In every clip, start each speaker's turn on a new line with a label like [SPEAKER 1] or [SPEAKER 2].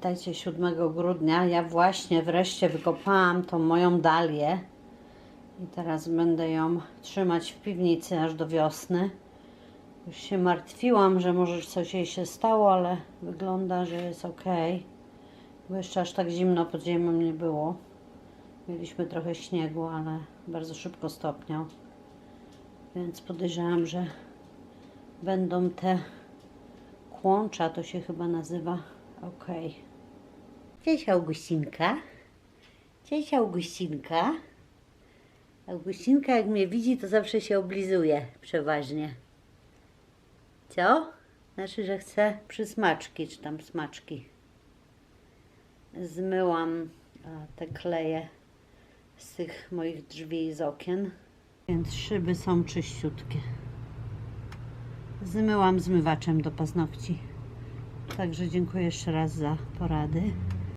[SPEAKER 1] Witajcie 7 grudnia. Ja właśnie wreszcie wykopałam tą moją dalię i teraz będę ją trzymać w piwnicy aż do wiosny. Już się martwiłam, że może coś jej się stało, ale wygląda, że jest ok. Bo jeszcze aż tak zimno pod ziemią nie było. Mieliśmy trochę śniegu, ale bardzo szybko stopniał. Więc podejrzewam, że będą te kłącza, to się chyba nazywa. Ok. Cześć Augustinka. Cześć Augustinka. Augustinka jak mnie widzi, to zawsze się oblizuje przeważnie. Co? Znaczy, że chce przysmaczki, czy tam smaczki. Zmyłam a, te kleje z tych moich drzwi i z okien, więc szyby są czyściutkie. Zmyłam zmywaczem do paznokci. Także dziękuję jeszcze raz za porady.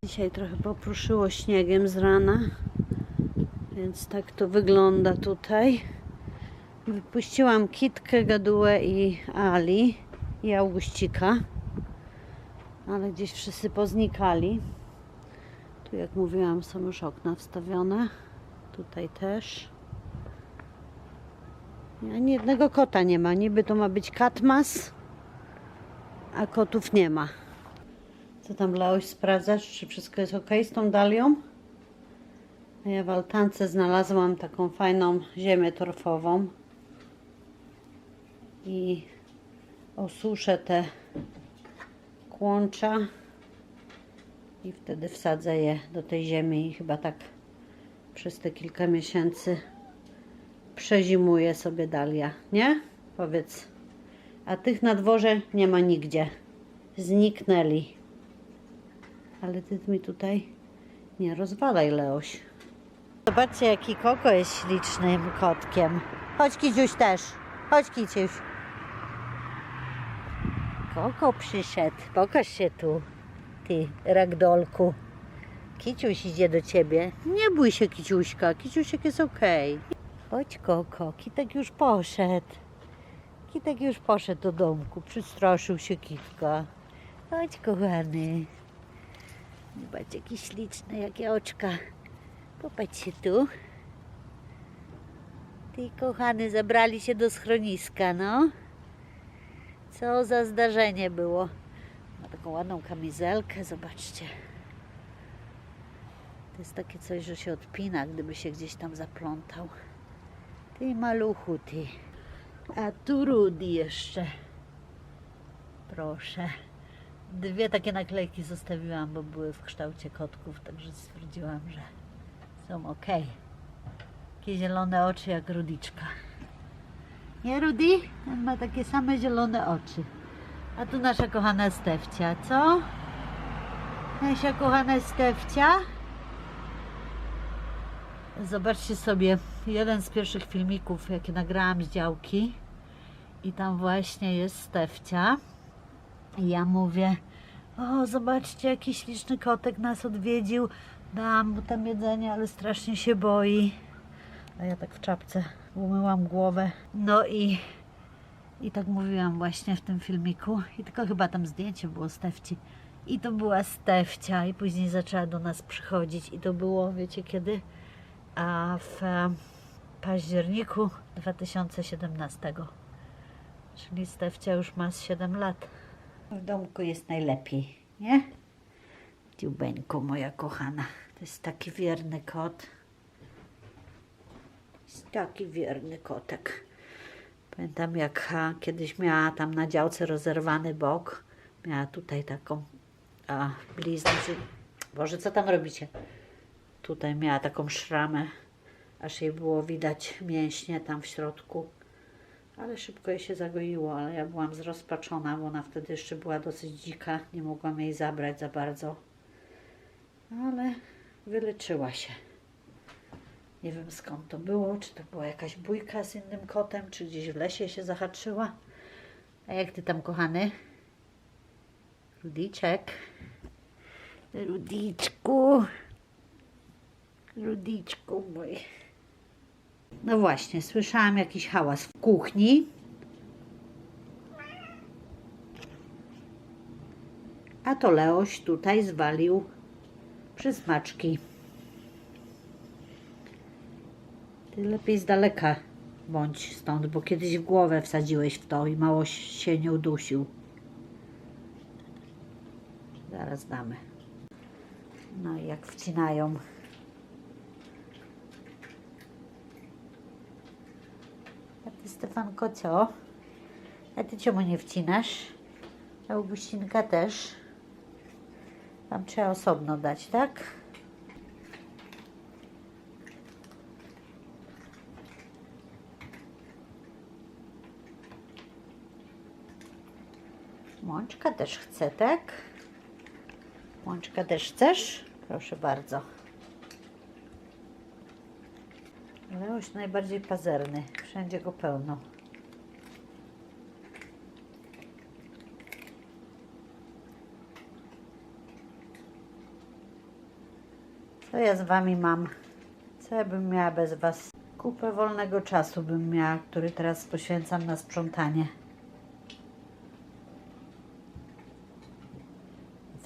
[SPEAKER 1] Dzisiaj trochę popruszyło śniegiem z rana, więc tak to wygląda tutaj. Wypuściłam Kitkę, Gadułę i Ali i Augustika, ale gdzieś wszyscy poznikali. Tu jak mówiłam są już okna wstawione, tutaj też. Ani jednego kota nie ma. Niby to ma być katmas, a kotów nie ma. Co tam Leoś sprawdzasz, czy wszystko jest ok z tą dalią? Ja w altance znalazłam taką fajną ziemię torfową i osuszę te kłącza i wtedy wsadzę je do tej ziemi i chyba tak przez te kilka miesięcy przezimuje sobie Dalia, nie? Powiedz. A tych na dworze nie ma nigdzie. Zniknęli. Ale ty mi tutaj nie rozwalaj, Leoś. Zobaczcie, jaki Koko jest ślicznym kotkiem. Chodź, Kiciuś też. Chodź, Kiciuś. Koko przyszedł. Pokaż się tu, ty ragdolku. Kiciuś idzie do ciebie. Nie bój się, Kiciuśka. Kiciusiek jest okej. Chodź, Koko. Kitek już poszedł. Kitek już poszedł do domku. Przestraszył się Kitka. Chodź, kochany. Zobacz, jaki śliczny, jakie oczka. Popatrz się tu. Ty, kochany, zabrali się do schroniska, no. Co za zdarzenie było. Ma taką ładną kamizelkę, zobaczcie. To jest takie coś, że się odpina, gdyby się gdzieś tam zaplątał. Ty maluchu, ty. A tu Rudy jeszcze. Proszę. Dwie takie naklejki zostawiłam, bo były w kształcie kotków, także stwierdziłam, że są ok. Takie zielone oczy jak Rudiczka. Nie, Rudy? On ma takie same zielone oczy. A tu nasza kochana Stefcia, co? Nasza kochana Stefcia? Zobaczcie sobie jeden z pierwszych filmików, jakie nagrałam z działki. I tam właśnie jest Stefcia. I ja mówię, o zobaczcie jaki śliczny kotek nas odwiedził. Dałam mu tam jedzenie, ale strasznie się boi. A ja tak w czapce umyłam głowę. No i, i tak mówiłam właśnie w tym filmiku. I tylko chyba tam zdjęcie było Stefci. I to była Stefcia i później zaczęła do nas przychodzić. I to było, wiecie kiedy? A w październiku 2017. Czyli Stefcia już ma z 7 lat. W domku jest najlepiej, nie? Dziubeńko, moja kochana. To jest taki wierny kot. Jest taki wierny kotek. Pamiętam jak kiedyś miała tam na działce rozerwany bok. Miała tutaj taką a, bliznę. Boże, co tam robicie? Tutaj miała taką szramę, aż jej było widać mięśnie tam w środku. Ale szybko jej się zagoiło, ale ja byłam zrozpaczona, bo ona wtedy jeszcze była dosyć dzika. Nie mogłam jej zabrać za bardzo. Ale wyleczyła się. Nie wiem skąd to było, czy to była jakaś bójka z innym kotem, czy gdzieś w lesie się zahaczyła. A jak ty tam, kochany? Rudiczek. Rudiczku. Rudiczku mój. No właśnie, słyszałam jakiś hałas w kuchni. A to Leoś tutaj zwalił przysmaczki. Ty lepiej z daleka bądź stąd, bo kiedyś w głowę wsadziłeś w to i mało się nie udusił. Zaraz damy. No i jak wcinają. A ty Stefanko co? A ty czemu nie wcinasz? Augustinka też. Tam trzeba osobno dać, tak? Mączka też chce, tak? Mączka też chcesz? Proszę bardzo. Leoś najbardziej pazerny. Wszędzie go pełno. Co ja z wami mam? Co ja bym miała bez was? Kupę wolnego czasu bym miała, który teraz poświęcam na sprzątanie.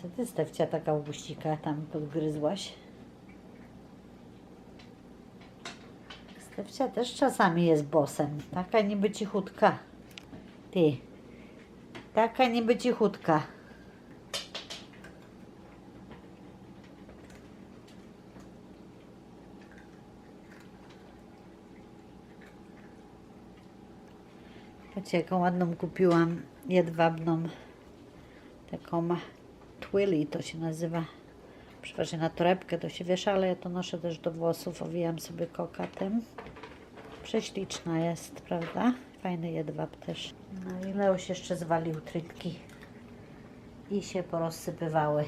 [SPEAKER 1] Co ty, Stefcia, taka Augustika tam podgryzłaś? Stefcia też czasami jest bosem. Taka niby cichutka. Ty. Taka niby cichutka. Patrzcie, jaką ładną kupiłam jedwabną. Taką twilly to się nazywa. Przeważnie na torebkę to się wiesza, ale ja to noszę też do włosów. Owijam sobie kokatem. Prześliczna jest, prawda? Fajny jedwab też. No i Leoś jeszcze zwalił trytki. I się porozsypywały.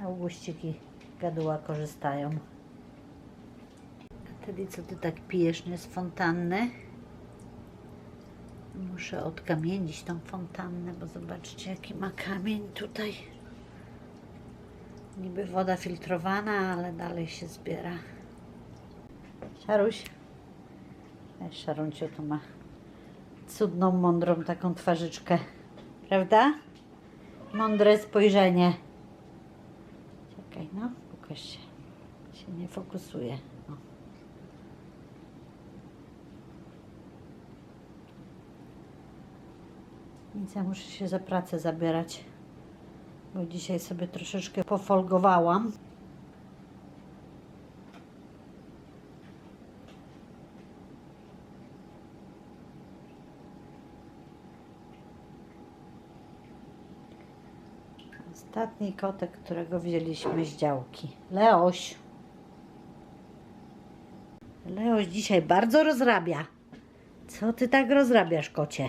[SPEAKER 1] Auguściki gaduła korzystają. Tedy, co ty tak pijesz, nie z fontanny? Muszę odkamienić tą fontannę, bo zobaczcie, jaki ma kamień tutaj. Niby woda filtrowana, ale dalej się zbiera. Szaruś. Szarunciu tu ma cudną, mądrą taką twarzyczkę. Prawda? Mądre spojrzenie. Czekaj, no, pokaż się. Się nie fokusuje. O. Nic, ja muszę się za pracę zabierać, bo dzisiaj sobie troszeczkę pofolgowałam. Ostatni kotek, którego wzięliśmy z działki. Leoś. Leoś dzisiaj bardzo rozrabia. Co ty tak rozrabiasz, kocie?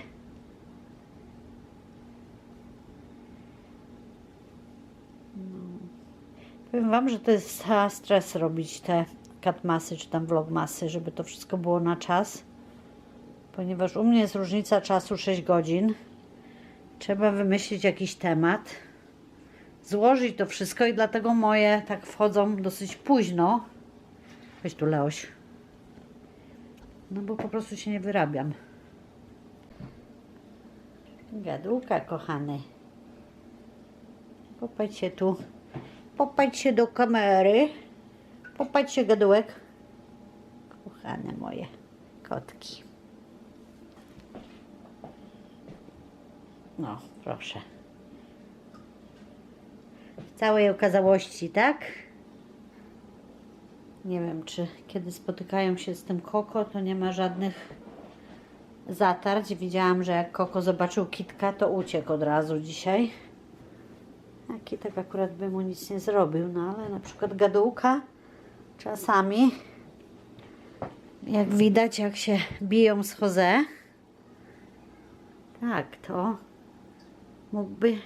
[SPEAKER 1] Powiem Wam, że to jest stres robić te katmasy czy tam vlogmasy, żeby to wszystko było na czas. Ponieważ u mnie jest różnica czasu 6 godzin. Trzeba wymyślić jakiś temat, złożyć to wszystko i dlatego moje tak wchodzą dosyć późno. Weź tu Leoś. No bo po prostu się nie wyrabiam. Gadułka, kochany. Popatrz się tu. Popatrz się do kamery. Popatrz się, gadułek. Kochane moje kotki. No, proszę. W całej okazałości, tak? Nie wiem, czy kiedy spotykają się z tym Koko, to nie ma żadnych zatarć. Widziałam, że jak Koko zobaczył kitka, to uciekł od razu dzisiaj. A kitek akurat by mu nic nie zrobił, no ale na przykład gadułka czasami, jak widać, jak się biją z Jose, tak, to mógłby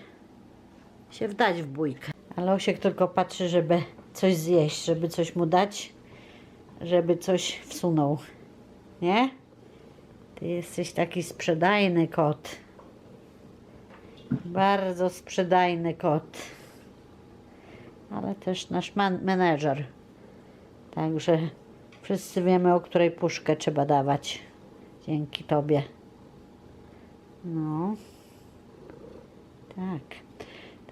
[SPEAKER 1] się wdać w bójkę. Ale Osiek tylko patrzy, żeby coś zjeść, żeby coś mu dać, żeby coś wsunął. Nie? Ty jesteś taki sprzedajny kot. Bardzo sprzedajny kot. Ale też nasz menedżer. Także wszyscy wiemy, o której puszkę trzeba dawać. Dzięki Tobie. No. Tak.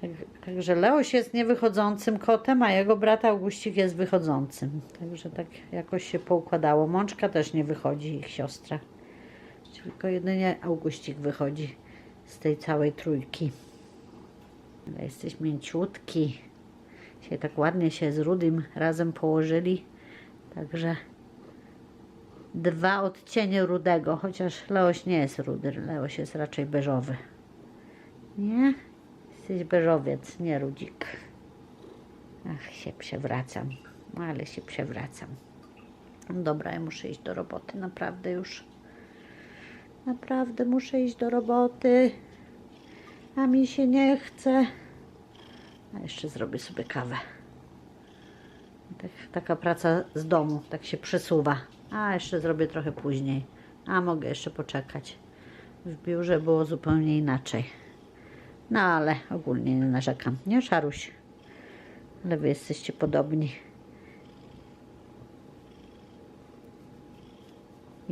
[SPEAKER 1] tak. Także Leoś jest niewychodzącym kotem, a jego brat Augustik jest wychodzącym. Także tak jakoś się poukładało. Mączka też nie wychodzi, ich siostra. Tylko jedynie Augustik wychodzi z tej całej trójki. Ale jesteś mięciutki. Dzisiaj tak ładnie się z Rudym razem położyli. Także dwa odcienie rudego, chociaż Leoś nie jest rudy, Leoś jest raczej beżowy. Nie? Jesteś beżowiec, nie rudzik. Ach, się przewracam, ale się przewracam. Dobra, ja muszę iść do roboty, naprawdę już. Naprawdę muszę iść do roboty, a mi się nie chce. A jeszcze zrobię sobie kawę. Tak, taka praca z domu, tak się przesuwa. A jeszcze zrobię trochę później. A mogę jeszcze poczekać. W biurze było zupełnie inaczej. No ale ogólnie nie narzekam. Nie, Szaruś? Ale wy jesteście podobni.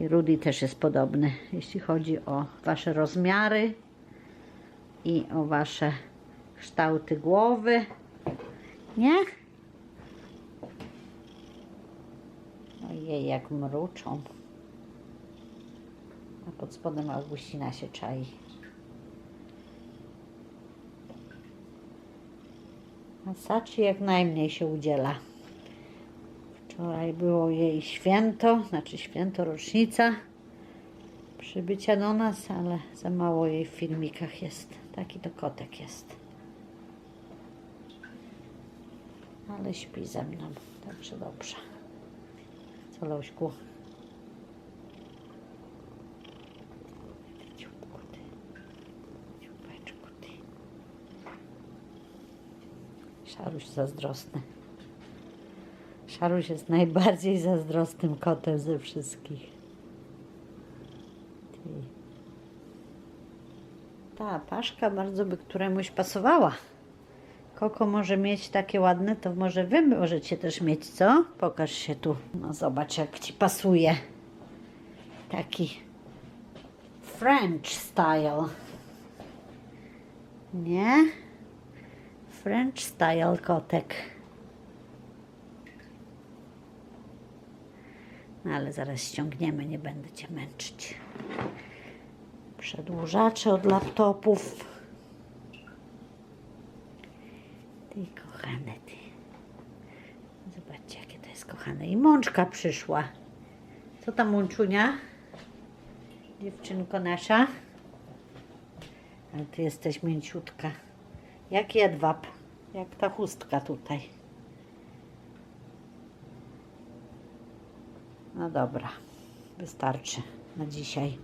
[SPEAKER 1] Rudy też jest podobny, jeśli chodzi o wasze rozmiary i o wasze kształty głowy. Nie? Ojej, jak mruczą. A pod spodem Augustina się czai. A jak najmniej się udziela. Wczoraj było jej święto, znaczy święto, rocznica przybycia do nas, ale za mało jej w filmikach jest. Taki to kotek jest. Ale śpi ze mną, także dobrze. Co, Lośku? Szaruś zazdrosny. Szaruś jest najbardziej zazdrosnym kotem ze wszystkich. Ta paszka bardzo by któremuś pasowała. Koko może mieć takie ładne, to może wy możecie też mieć, co? Pokaż się tu. No zobacz, jak ci pasuje. Taki French style. Nie? French style kotek. No ale zaraz ściągniemy, nie będę cię męczyć. Przedłużacze od laptopów. Ty kochane, ty. Zobaczcie, jakie to jest kochane. I mączka przyszła. Co tam, mączunia? Dziewczynko nasza. Ale ty jesteś mięciutka. Jak jedwab. Jak ta chustka tutaj. No dobra. Wystarczy na dzisiaj.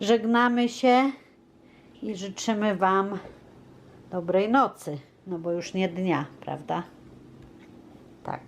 [SPEAKER 1] Żegnamy się i życzymy Wam dobrej nocy. No bo już nie dnia, prawda? Tak.